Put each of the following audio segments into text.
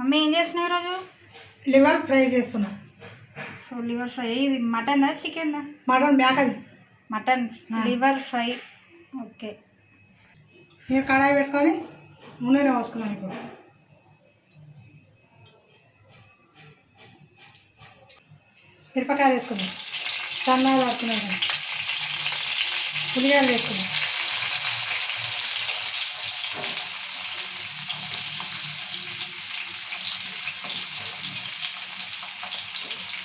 Mummy ఏం చేస్తున్నావు ఈరోజు? లివర్ ఫ్రై చేస్తున్నా. సో లివర్ ఫ్రై ఇది మటన్దా చికెన్దా మటన్ మేకది. మటన్ ఆ. Liver fry. ఓకే. ఇక కడాయి పెట్టుకొని నూనెలో పోసుకుందాం ఇప్పుడు. మిరపకాయలు వేసుకుందాం సన్నగా పడుతున్నాం కదా ఉల్లిగడ్డలు వేసుకుందాం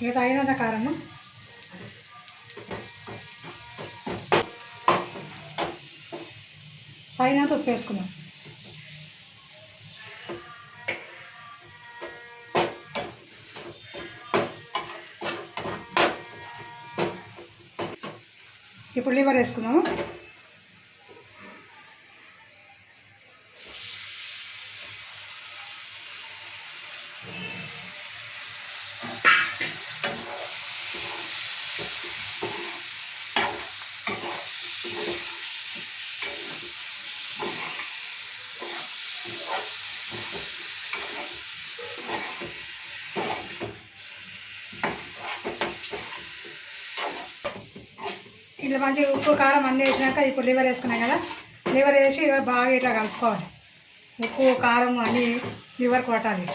ఇక తగినంత కారము తగినంత ఉప్పు వేసుకున్నాం ఇప్పుడు లివర్ వేసుకున్నాము ఇట్లా మంచిగా ఉప్పు కారం అన్నీ వేసినాక ఇప్పుడు లివర్ వేసుకున్నాం కదా. లివర్ వేసి బాగా ఇట్లా కలుపుకోవాలి. ఉప్పు కారం అన్నీ లివర్ కొట్టాలి.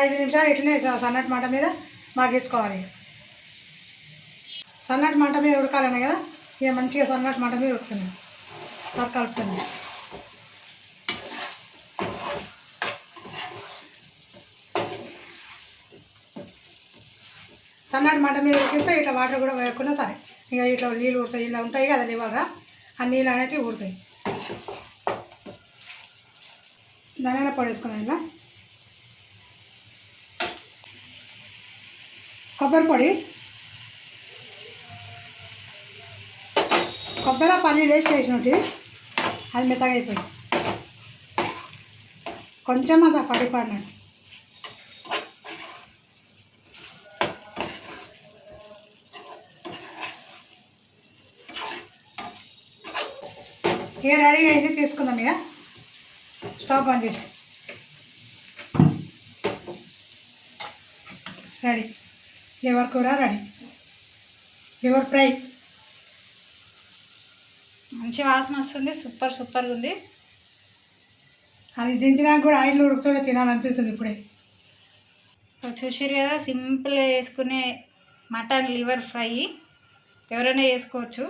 ఐదు నిమిషాలు ఇట్లనే సన్నటి మంట మీద మాగేసుకోవాలి సన్నటి మంట మీద ఉడకాలనే కదా? ఇక మంచిగా సన్నటి మంట మీద ఉడుకుతున్నాం బాగా కలుపుతున్నాం సన్నటి మంట మీద ఉడికేస్తే ఇట్లా వాటర్ కూడా వేయకుండా సరే. ఇంకా ఇట్లా నీళ్ళు ఉడతాయి ఇలా ఉంటాయి కదా ఇవ్వరా ఆ నీళ్ళు అనేటివి ఉడతాయి ధనియాల పొడి వేసుకున్నాం ఇలా కొబ్బరి పొడి. కొబ్బరి పల్లీలు వేసి చేసినట్టు అది మెత్తగా అయిపోయింది. కొంచెం అది పడి పడినట్టు ఇక రెడీ అయితే తీసుకుందాం ఇక. స్టవ్ ఆన్ చేసి. రెడీ. లివర్ కూర రెడీ? Liver fry? మంచి వాసన వస్తుంది సూపర్ సూపర్గా ఉంది. అది దించినాక కూడా ఆయిల్ ఉడుకుతుండే తినాలనిపిస్తుంది ఇప్పుడే. సో చూసారు కదా సింపుల్ వేసుకునే మటన్ లివర్ ఫ్రై. ఎవరైనా చేసుకోవచ్చు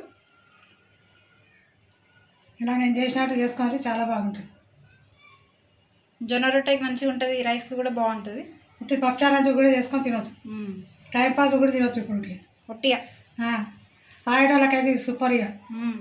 ఇలా నేను చేసినట్టు చేసుకోవాలి చాలా బాగుంటుంది. జొన్న రొట్టెకి మంచిగా ఉంటుంది రైస్కి కూడా బాగుంటుంది. ఉట్టి పప్పుచారాజు కూడా చేసుకొని తినొచ్చు. టైం పాస్ కూడా తినొచ్చు ఇప్పుడు ఒట్టిగా. తాగేటోళ్ళకైతే సూపర్ మ్మ్.